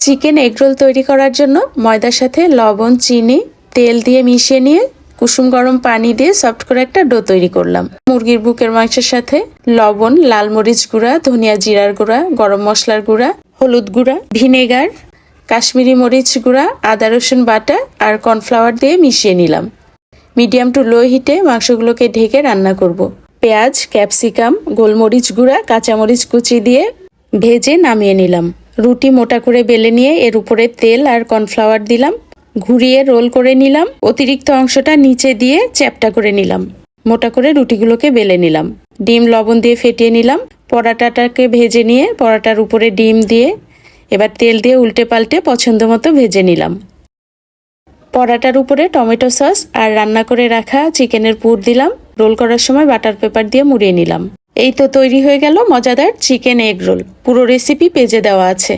Chicken egg roll তৈরি করার জন্য ময়দার সাথে লবণ, চিনি, তেল দিয়ে মিশিয়ে নিয়ে কুসুম গরম পানি দিয়ে সফট করে একটা ডো তৈরি করলাম। মুরগির বুকের মাংসের সাথে লবণ, লাল মরিচ গুঁড়া, ধনিয়া জিরার গুঁড়া, গরম মশলার গুঁড়া, হলুদ গুঁড়া, ভিনেগার, কাশ্মীরি মরিচ গুঁড়া, আদা, রসুন বাটা আর কর্নফ্লাওয়ার দিয়ে মিশিয়ে নিলাম। মিডিয়াম টু লো হিটে মাংসগুলোকে ঢেকে রান্না করব। পেঁয়াজ, ক্যাপসিকাম, গোলমরিচ গুঁড়া, কাঁচামরিচ কুচি দিয়ে ভেজে নামিয়ে নিলাম। রুটি মোটা করে বেলে নিয়ে এর উপরে তেল আর কর্নফ্লাওয়ার দিলাম। ঘুরিয়ে রোল করে নিলাম। অতিরিক্ত অংশটা নিচে দিয়ে চ্যাপটা করে নিলাম। মোটা করে রুটিগুলোকে বেলে নিলাম। ডিম লবণ দিয়ে ফেটিয়ে নিলাম। পরাটাটাকে ভেজে নিয়ে পরাটার উপরে ডিম দিয়ে এবার তেল দিয়ে উল্টে পাল্টে পছন্দ মতো ভেজে নিলাম। পরাটার উপরে টমেটো সস আর রান্না করে রাখা চিকেনের পুর দিলাম। রোল করার সময় বাটার পেপার দিয়ে মুড়িয়ে নিলাম। এই তো তৈরি হয়ে গেল মজাদার চিকেন এগ রোল। পুরো রেসিপি পেজে দেওয়া আছে।